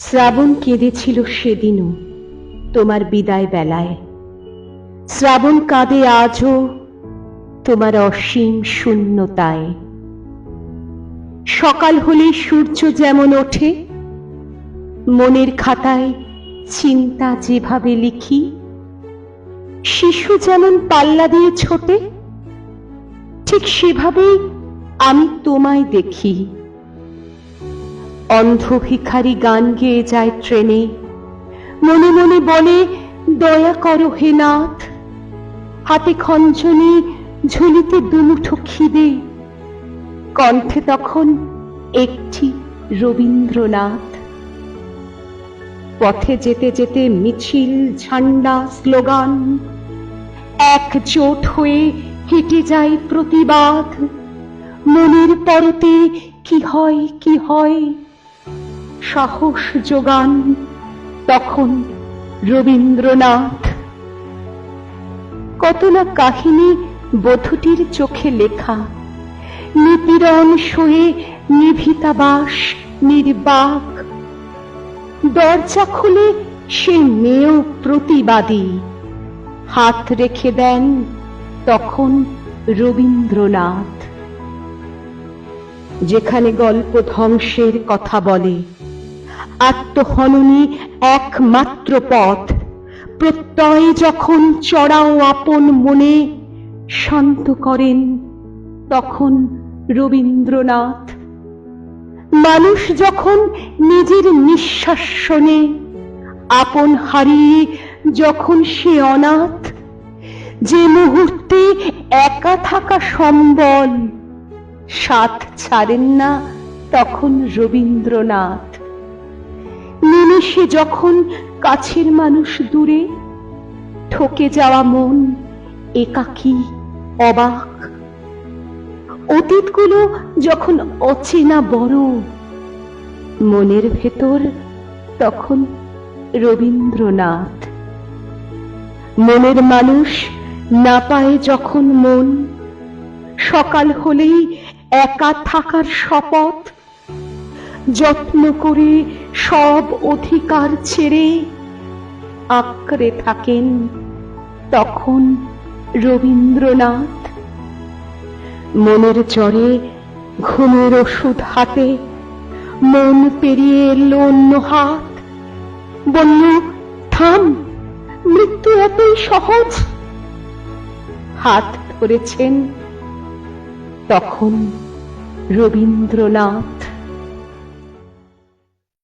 শ্রাবণ কেঁদেছিল সেদিনও, তোমার বিদায় বেলায়। শ্রাবণ কাঁদে আজও তোমার অসীম শূন্যতায়। সকাল হলে সূর্য যেমন ওঠে, মনের খাতায় চিন্তা যেভাবে লিখি, শিশু যেমন পাল্লা দিয়ে ছোটে, ঠিক সেভাবেই আমি তোমায় দেখি। অন্ধ ভিখারি গান গেয়ে যায় ট্রেনে। মনে মনে বলে, দয়া করো হে নাথ। হাতে খঞ্জনি, ঝুলিতে দুমুঠো খিদে। কণ্ঠে তখন একটি রবীন্দ্রনাথ। পথে যেতে যেতে মিছিল, ঝান্ডা, স্লোগান। একজোট হয়ে হেঁটে যায় প্রতিবাদ। মনের পরতে কি হয় কি হয়? সাহস যোগান তখন রবীন্দ্রনাথ। কত না কাহিনী বধূটির চোখে লেখা, নিপীড়ন সয়ে নিভিতাবাস নির্বাক। দরজা খুলে সে মেয়েও প্রতিবাদী। হাত রেখে দেন তখন রবীন্দ্রনাথ। যেখানে গল্প ধ্বংসের কথা বলে আত্মহননী একমাত্র পথ। প্রত্যয় যখন চড়াও আপন মনে শান্ত করেন, তখন রবীন্দ্রনাথ। মানুষ যখন নিজের নিঃশ্বাস শোনে, আপন হারিয়ে যখন সে অনাথ। যে মুহূর্তে একা থাকা সম্বল, সাথ ছাড়েন না তখন রবীন্দ্রনাথ। নিমেষে যখন কাছের মানুষ দূরে। ঠকে যাওয়া মন একাকী, অবাক। অতীতগুলো যখন অচেনা বড়, মনের ভেতর তখন রবীন্দ্রনাথ। মনের মানুষ না পায় যখন মন, সকাল হলেই একা থাকার শপথ। যত্ন করে সব অধিকার ছেড়ে আঁকড়ে থাকেন তখন রবীন্দ্রনাথ। মনের জ্বরে ঘুমের ওষুধ হাতে, মন পেরিয়ে এলো অন্য হাত। বলল, থাম, মৃত্যু এতই সহজ। হাত ধরেছেন তখন রবীন্দ্রনাথ।